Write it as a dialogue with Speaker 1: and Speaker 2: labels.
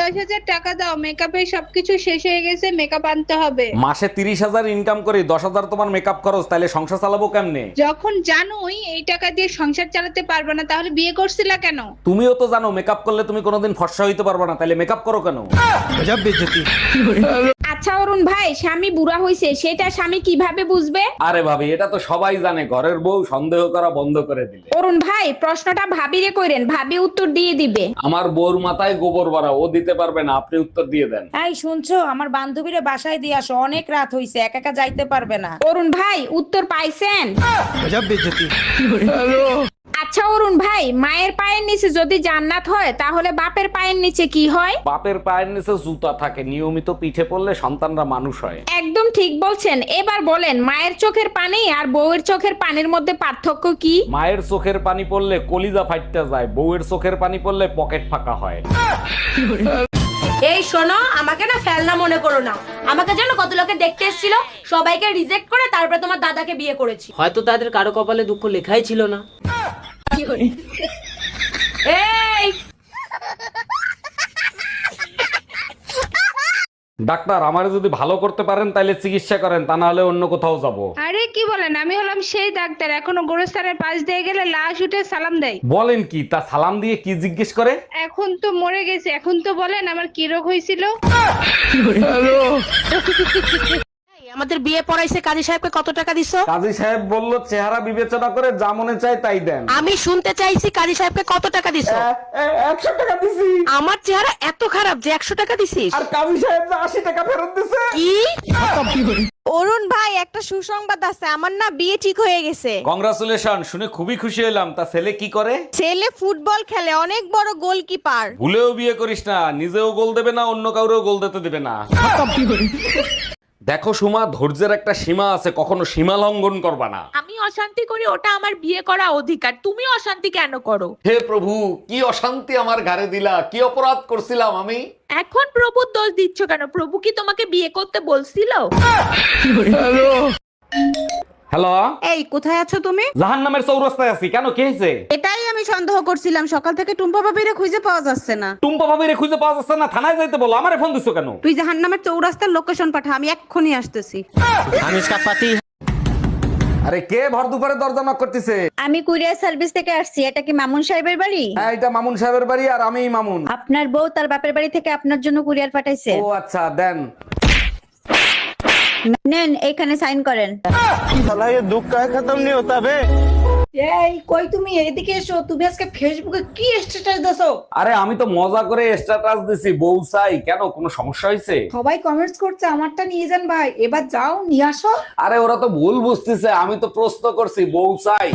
Speaker 1: দশ হাজার টাকা দাও মেকআপের সবকিছু শেষ হয়ে গেছে মেকআপ আনতে হবে।
Speaker 2: মাসে তিরিশ হাজার ইনকাম করি দশ হাজার তোমার মেকআপ খরচ তাহলে সংসার চালাবো কেমনে?
Speaker 1: যখন জানোই এই টাকা দিয়ে সংসার চালাতে পারবে না তাহলে বিয়ে করছিলা কেন?
Speaker 2: তুমিও তো জানো মেকআপ করলে তুমি কোনোদিন ফর্সা হইতে পারবে না তাহলে মেকআপ করো কেন?
Speaker 3: আচ্ছা অরুণ ভাই স্বামী বুড়া হয়েছে সেটা স্বামী কীভাবে বুঝবে?
Speaker 2: আরে ভাবি এটা তো সবাই জানে ঘরের বউ সন্দেহ করা বন্ধ করে দিলে।
Speaker 3: অরুণ ভাই প্রশ্নটা ভাবিরে কইরেন ভাবি উত্তর দিয়ে দিবে।
Speaker 2: আমার বউর মাথায় গোবর ভরা ও দিতে পারবে না আপনি উত্তর দিয়ে দেন।
Speaker 4: এই শুনছো আমার বান্ধবীরে বাসায় দিয়ে আসো অনেক রাত হইছে একা একা যাইতে পারবে না।
Speaker 3: অরুণ ভাই উত্তর পাইছেন? আচ্ছা অরুণ ভাই মায়ের পায়ের নিচে যদি জান্নাত হয় তাহলে বাপের পায়ের নিচে কি হয়?
Speaker 2: বাপের পায়ের নিচে জুতা থাকে নিয়মিত পিঠে পড়লে সন্তানরা মানুষ হয়।
Speaker 3: একদম ঠিক বলছেন। এবার বলেন মায়ের চোখের পানি আর বউয়ের চোখের পানির মধ্যে পার্থক্য কি?
Speaker 2: মায়ের চোখের পানি পড়লে কলিজা ফাইটটা যায় বউয়ের চোখের পানি পড়লে পকেট ফাঁকা হয়।
Speaker 5: এই শোনো আমাকে না ফেলনা মনে করো না। আমাকে জানো কত লোকে দেখতে এসেছিল সবাইকে রিজেক্ট করে তারপরে তোমার দাদাকে বিয়ে করেছি।
Speaker 6: হয়তো তাদের কারও কপালে দুঃখ লেখাই ছিল না।
Speaker 5: এই!
Speaker 2: ডাক্তার আমার যদি ভালো করতে পারেন তাহলে চিকিৎসা করেন তা না হলে অন্য কোথাও যাব।
Speaker 1: আরে কি বলেন? আমি হলাম সেই ডাক্তার এখনও গোরস্থানের পাশ দিয়ে গেলে লাশ উঠে সালাম দেয়।
Speaker 2: বলেন কি তা সালাম দিয়ে কি জিজ্ঞেস করে?
Speaker 1: এখন তো মরে গেছে এখন তো বলেন আমার কি রোগ হয়েছিল।
Speaker 5: আমাদের বিয়ে পড়াইছে কাজী সাহেবকে কত টাকা দিছো?
Speaker 2: কাজী সাহেব বলল চেহারা বিবেচনা করে যা মনে চায় তাই দেন।
Speaker 5: আমি শুনতে চাইছি কাজী সাহেবকে কত টাকা দিছো?
Speaker 2: একশো টাকা দিছি।
Speaker 5: আমার চেহারা এত খারাপ যে একশো টাকা দিছিস।
Speaker 2: আর কাজী সাহেব যে আশি টাকা ফেরত দিছে?
Speaker 5: কি?
Speaker 7: অরুণ ভাই একটা সুসংবাদ আছে। আমার না বিয়ে ঠিক হয়ে গেছে।
Speaker 2: কংগ্রাচুলেশন শুনে খুবই খুশি হলাম তা ছেলে কি করে?
Speaker 7: ছেলে ফুটবল খেলে অনেক বড় গোলকিপার।
Speaker 2: ভুলেও বিয়ে করিস না। নিজেও গোল দেবে না অন্য কাউরেও গোল দিতে দেবে না। দেখো সুমা ধৈর্যের একটা সীমা আছে কখনো সীমা লঙ্ঘন করবা না।
Speaker 8: আমি অশান্তি করি ওটা আমার বিয়ে করা অধিকার। তুমি অশান্তি কেন করো?
Speaker 2: হে প্রভু কি অশান্তি আমার ঘরে দিলা কি অপরাধ করছিলাম আমি?
Speaker 8: এখন প্রভু দোষ দিচ্ছ কেন? প্রভু কি তোমাকে বিয়ে করতে বলছিল?
Speaker 2: হ্যালো
Speaker 7: এই কোথায় আছো তুমি?
Speaker 2: জাহান নামের চৌরাস্তায় আছি। কেন কি হয়েছে
Speaker 7: এটাই আমি সন্দেহ করছিলাম। সকাল থেকে টুম্পা বাবিরে খুঁজে পাওয়া যাচ্ছে না।
Speaker 2: টুম্পা ভাবিরে খুঁজে পাওয়া যাচ্ছে না? থানায় যাইতে বলো। আমারে ফোন দিছো কেন?
Speaker 7: তুই জাহান নামের চৌরাস্তার লোকেশন পাঠা। আমি এক্ষুনি আসতেছি।
Speaker 2: আরে কে ভর দুপুরে দরজা knock করতেছে?
Speaker 3: আমি কুরিয়ার সার্ভিস থেকে আসছি। এটা কি মামুন সাহেবের বাড়ি?
Speaker 2: হ্যাঁ এটা মামুন সাহেবের বাড়ি আর আমি মামুন।
Speaker 3: আপনার বউ তার বাপের বাড়ি থেকে আপনার জন্য কুরিয়ার পাঠাইছে।
Speaker 2: ও আচ্ছা দেন।
Speaker 3: নেন এখানে সাইন করেন।
Speaker 4: এই কই তুমি? এদিকে এসো। তুমি আজকে ফেসবুকে কি স্ট্যাটাস দাও
Speaker 2: আরে আমি তো মজা করে স্ট্যাটাস দিছি বউ চাই। কেন? কোনো সমস্যা হয়েছে?
Speaker 4: সবাই কমেন্টস করছে আমারটা নিয়ে যান ভাই। এবার যাও নিয়ে আসো।
Speaker 2: আরে ওরা তো ভুল বুঝতেছে। আমি তো প্রশ্ন করছি বউ চাই।